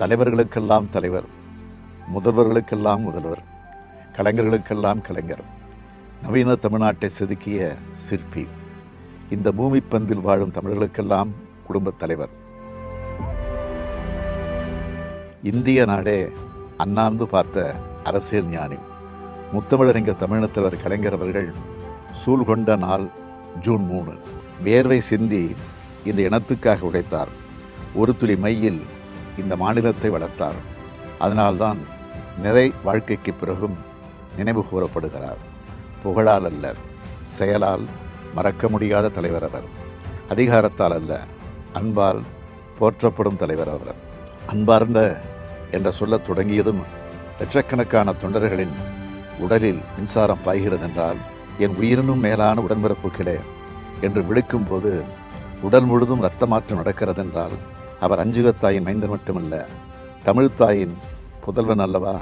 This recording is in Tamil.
தலைவர்களுக்கெல்லாம் தலைவர் முதல்வர்களுக்கெல்லாம் முதல்வர் கலைஞர்களுக்கெல்லாம் கலைஞர். நவீன தமிழ்நாட்டை செதுக்கிய சிற்பி. இந்த பூமிப்பந்தில் வாழும் தமிழர்களுக்கெல்லாம் குடும்பத் தலைவர். இந்திய நாடே அண்ணாந்து பார்த்த அரசியல் ஞானி. முத்தமிழறிஞர் தமிழினத்தவர் கலைஞர் அவர்கள் சூழ் கொண்ட நாள் ஜூன் மூணு. வேர்வை சிந்தி இந்த இனத்துக்காக உழைத்தார். ஒரு துளி மையில் இந்த மாநிலத்தை வளர்த்தார். அதனால்தான் நிறை வாழ்க்கைக்கு பிறகும் நினைவு கூறப்படுகிறார். புகழால் அல்ல செயலால் மறக்க முடியாத தலைவர் அவர். அதிகாரத்தால் அல்ல அன்பால் போற்றப்படும் தலைவர் அவர். அன்பார்ந்த என்ற சொல்லத் தொடங்கியதும் லட்சக்கணக்கான தொண்டர்களின் உடலில் மின்சாரம் பாய்கிறது என்றால் என் உயிரினும் மேலான உடன்பிறப்புகளே என்று விழிக்கும் போது உடல் முழுதும் இரத்த மாற்றம் நடக்கிறதென்றால் அவர் அஞ்சுகத்தாயின் மைந்தர் மட்டுமல்ல தமிழ்த்தாயின் புதல்வன் அல்லவா?